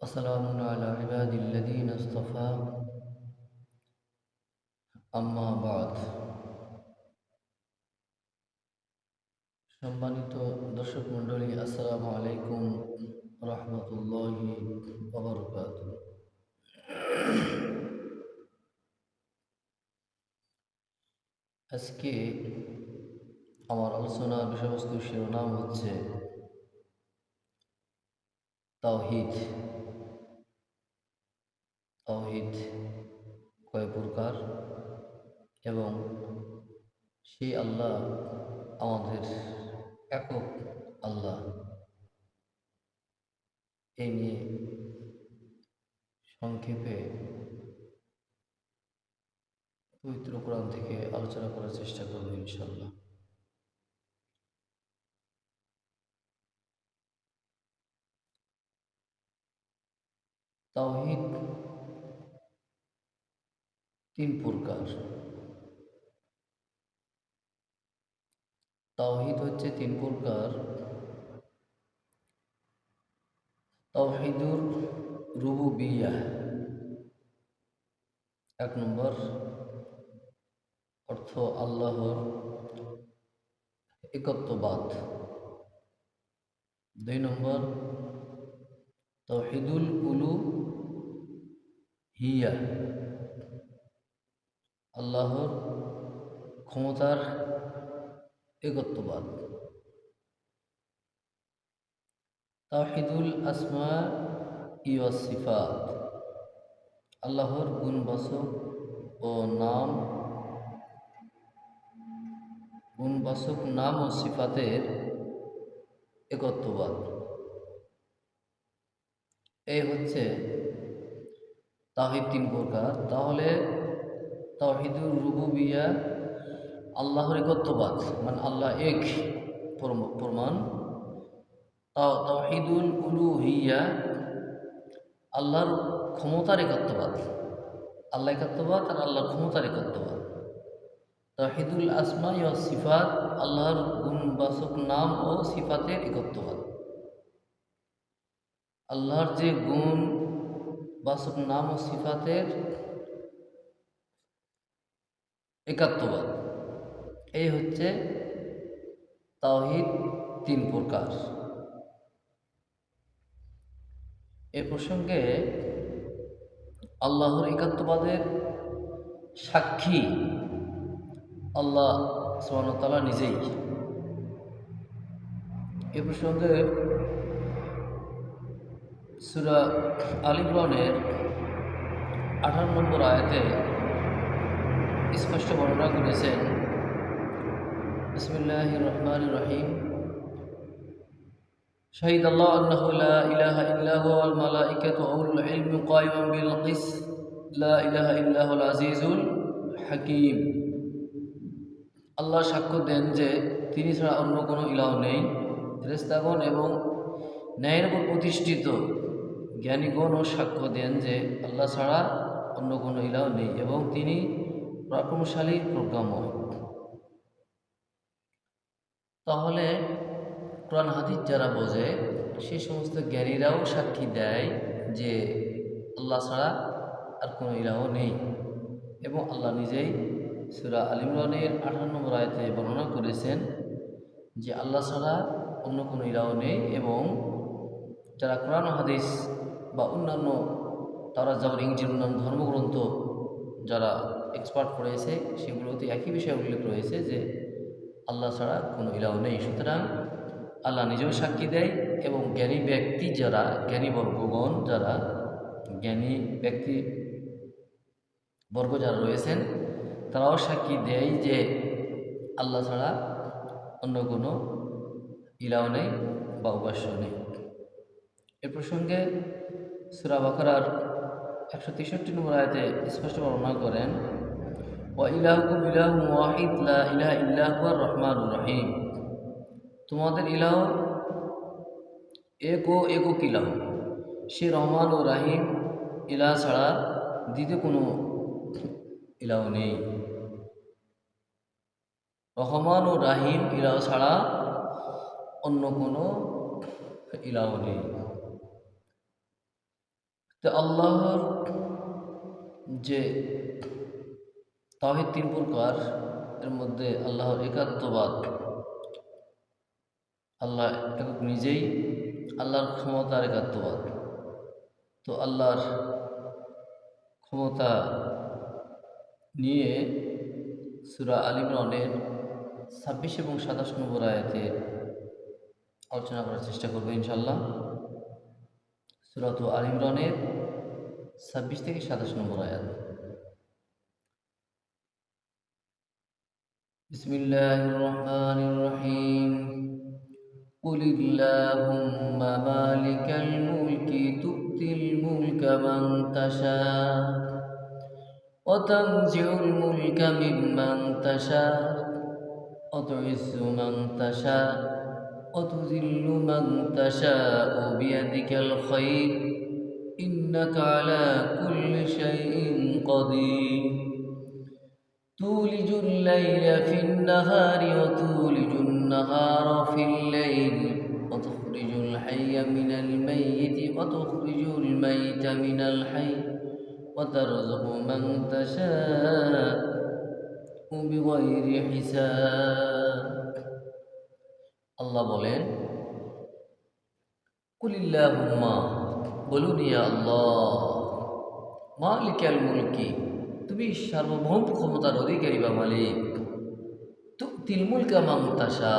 وسلام على عباد الذين اصطفى أما بعد সম্মানিত দর্শক মণ্ডলী আসসালামু আলাইকুম রহমতুল্লাহি ওবরকাত আজকে আমার আলোচনার বিষয়বস্তুর শিরোনাম হচ্ছে তাওহিদ তাওহিদ কয় প্রকার এবং সেই আল্লাহ আমাদের একক আল্লাহ। এই নিয়ে সংক্ষেপে পবিত্র কোরআন থেকে আলোচনা করার চেষ্টা করব ইনশাল্লাহ তাওহিদ তিন প্রকার। তাওহিদ হচ্ছে তিন প্রকার। তাওহিদুর রুবুবিয়া। এক নম্বর। অর্থ আল্লাহর একত্ববাদ। দুই নম্বর। তহিদুল উলু হিয়া আল্লাহর ক্ষমতার একত্ববাদ। তাহিদুল আসমা সিফাত। আল্লাহর গুণবাচক ও নাম, গুণবাচক নাম ও সিফাতের একত্ববাদ। এই হচ্ছে তাহিদ তিন প্রকার। তাহলে তাহিদুর রুবুবিয়া, আল্লাহর একত্ববাদ মানে আল্লাহ এক প্রমাণ। তাহিদুল উলুহিয়া, আল্লাহর ক্ষমতার একত্ববাদ। আল্লাহ একত্ববাদ আর আল্লাহর ক্ষমতার একত্ববাদ। তাহিদুল আসমা ইয়া সিফাত, আল্লাহর গুণবাচক নাম ও সিফাতের একত্ববাদ। আল্লাহর যে গুণ বাসক নাম ও সিফাতের একাত্মবাদ এই হচ্ছে তাওহিদ তিন প্রকার। এ প্রসঙ্গে আল্লাহর একাত্মবাদের সাক্ষী আল্লাহ সোহানতালা নিজেই। এ প্রসঙ্গে সুরা আলিমরনের আঠারো নম্বর আয়াতে স্পষ্ট বর্ণনা করেছেন বিসমুল্লাহ রহমান রহিম شهد الله أنه لا إله إلا هو والملائكة وأولو العلم قائما بالقسط لا إله إلا هو العزيز الحكيم আল্লাহ সাক্ষ্য দেন যে তিনি ছাড়া অন্য কোনো ইলাহ নেই ফেরেস্তাগণ এবং ন্যায়ের উপর প্রতিষ্ঠিত জ্ঞানীগণও সাক্ষ্য দেন যে আল্লাহ ছাড়া অন্য কোনো ইলাহ নেই এবং তিনি পরাক্রমশালী প্রজ্ঞাময়। তাহলে কোরআন হাদিস যারা বোঝে, সে সমস্ত জ্ঞানীরাও সাক্ষী দেয় যে আল্লাহ ছাড়া আর কোনো ইলাহ নেই এবং আল্লাহ নিজেই সুরা আলিমরানের আঠারো নম্বর আয়তে বর্ণনা করেছেন যে আল্লাহ ছাড়া অন্য কোনো ইলাহ নেই এবং যারা কোরআন হাদিস বা অন্যান্য তারা যেমন ইংরেজির অন্যান্য ধর্মগ্রন্থ যারা এক্সপার্ট করেছে সেগুলোতে একই বিষয় উল্লেখ রয়েছে যে আল্লাহ ছাড়া কোনো ইলাও নেই। সুতরাং আল্লাহ নিজেও সাক্ষী দেয় এবং জ্ঞানী ব্যক্তি যারা, জ্ঞানী বর্গগণ যারা, জ্ঞানী ব্যক্তি বর্গ যারা রয়েছেন, তারাও সাক্ষী দেয় যে আল্লাহ ছাড়া অন্য কোনো ইলাও নেই বা উপাস্য নেই। এ প্রসঙ্গে সুরা বাকার একশো তেষট্টি নম্বর আয়তে স্পষ্ট বর্ণনা করেন ও ইলাহুকুম ইলাহু ওয়াহিদ, লা ইলাহা ইল্লাহু রহমানুর রহিম। তোমাদের ইলাহ এক ও একক ইলাহ। সে রহমান ও রাহিম, ইলাহ ছাড়া দ্বিতীয় কোনো ইলাহ নেই। রহমান ও রাহিম, ইলাহ ছাড়া অন্য কোনো ইলাহ নেই। তো আল্লাহর যে তাহিদ তিন প্রকার, এর মধ্যে আল্লাহর একাত্মবাদ, আল্লাহ একক নিজেই, আল্লাহর ক্ষমতার একাত্মবাদ। তো আল্লাহর ক্ষমতা নিয়ে সুরা আলিমরনের ছাব্বিশ এবং সাতাশ নম্বর আয়াতে আলোচনা করার চেষ্টা করব ইনশাল্লাহ সুরাত আলিমরনের ছাব্বিশ থেকে সাতাশ নম্বর আয়াত بسم الله الرحمن الرحيم قل اللهم مالك الملك تؤتي الملك من تشاء وتنزع الملك ممن تشاء وتعز من تشاء وتذل من تشاء بيدك الخير. إنك على كل شيء قدير. تولج الليل في النهار وتولج النهار في الليل. وتخرج الحي من الميت وتخرج الميت من الحي. وترزق من تشاء بغير حساب. আল্লাহ বলেন, কুলিল্লাহুম্মা, বলুন ইয়া আল্লাহ, মালিকাল মুলকি, তুমি সার্বভৌম ক্ষমতার অধিকারী বা মালিক। তু তিলমুলকা মামতাসা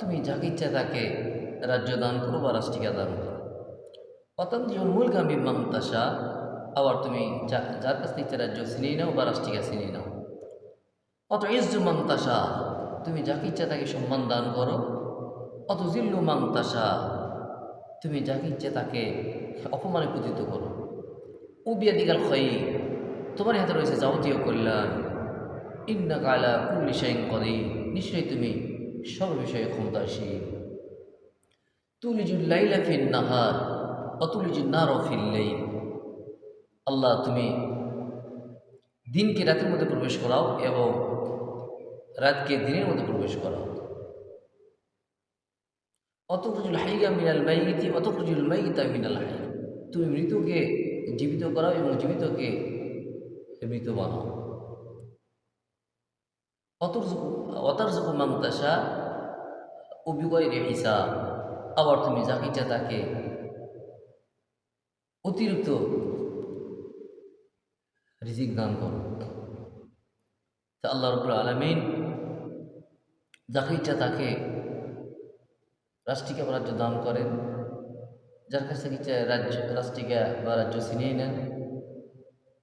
তুমি যাকে ইচ্ছা তাকে রাজ্য দান করো বা রাষ্ট্রিকা দান করো। পতঞ্জল মুলকা মামতাসা আবার তুমি যা- যার কাছ থেকে রাজ্য ছিনিয়ে নাও বা রাষ্ট্রিকা ছিনিয়ে নাও। অত ইজ্জু মামতাসা তুমি যাকে ইচ্ছা তাকে সম্মান দান করো অত জিল্লু মামতাসা তুমি যাকে ইচ্ছে তাকে অপমানে পতিত করো। উবিয়াদিকাল খই তোমার হাতে রয়েছে যাবতীয় কল্যাণ। ইন্না কালা কুল্লি শাইন করে নিশ্চয়ই তুমি সব বিষয়ে ক্ষমতাশীল। তুলিজুল লাইলা ফিন নাহার ফিল লাইল। আল্লাহ, তুমি দিনকে রাতের মধ্যে প্রবেশ করাও এবং রাতকে দিনের মধ্যে প্রবেশ করাও। অতকুজুল হাইয়া মিনাল মাইতি অতকুজুল মাইতা মিনাল হাই তুমি মৃতকে জীবিত করাও এবং জীবিতকে মৃত বানাও। অতারজুকু মামতাসা অভিগয় রে হিসাব। আবার তুমি যাকে ইচ্ছা তাকে অতিরিক্ত রিজিক দান করো। আল্লাহ রবুল আলমিন যাকে ইচ্ছা তাকে রাষ্ট্রিকা বা রাজ্য দান করেন, যার কাছ থেকে রাজ্য রাষ্ট্রিকা বা রাজ্য ছিনিয়ে নেন।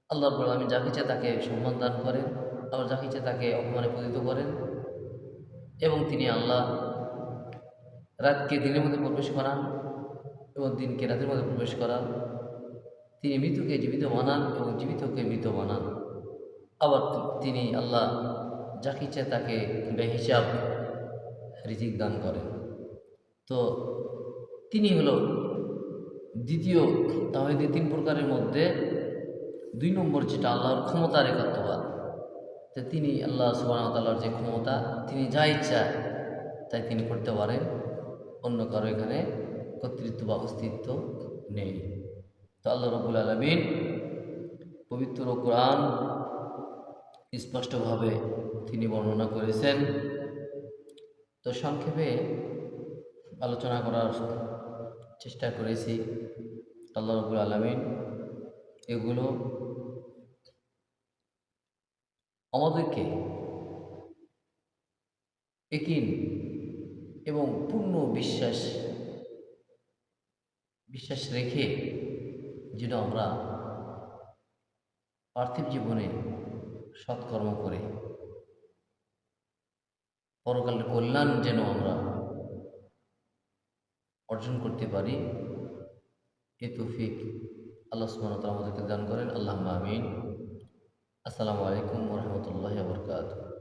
আল্লাহ রব্বুল আমি যাকে ইচ্ছা তাকে সম্মান দান করেন, আবার যাকে ইচ্ছা তাকে অপমানে পতিত করেন। এবং তিনি আল্লাহ রাতকে দিনের মধ্যে প্রবেশ করান এবং দিনকে রাতের মধ্যে প্রবেশ করান। তিনি মৃতকে জীবিত বানান এবং জীবিতকে মৃত বানান আবার তিনি আল্লাহ যাকে ইচ্ছা তাকে বেহিসাব রিজিক দান করেন। তো তিনি হলো দ্বিতীয় তাহিদি তিন প্রকারের মধ্যে দুই নম্বর যেটা আল্লাহর ক্ষমতার একাত্মবাদ তো তিনি আল্লাহ সুবাহতাল্লাহর যে ক্ষমতা, তিনি যা ইচ্ছা তাই তিনি করতে পারেন। অন্য কারও এখানে কর্তৃত্ব বা অস্তিত্ব নেই। তো আল্লাহ রবুল আলমিন পবিত্র কোরআন স্পষ্টভাবে তিনি বর্ণনা করেছেন। তো সংক্ষেপে আলোচনা করার চেষ্টা করেছি। আল্লাহ রবুল আলমিন এগুলো আমাদেরকে একিন এবং পূর্ণ বিশ্বাস বিশ্বাস রেখে যেন আমরা পার্থিব জীবনে সৎকর্ম করে, পরকালের কল্যাণ যেন আমরা অর্জন করতে পারি। এ তৌফিক আল্লাহ তাআলা আমাদেরকে দান করেন। আল্লাহ আমিন। আসসালামু আলাইকুম রহমতুল্লাহ বরকাত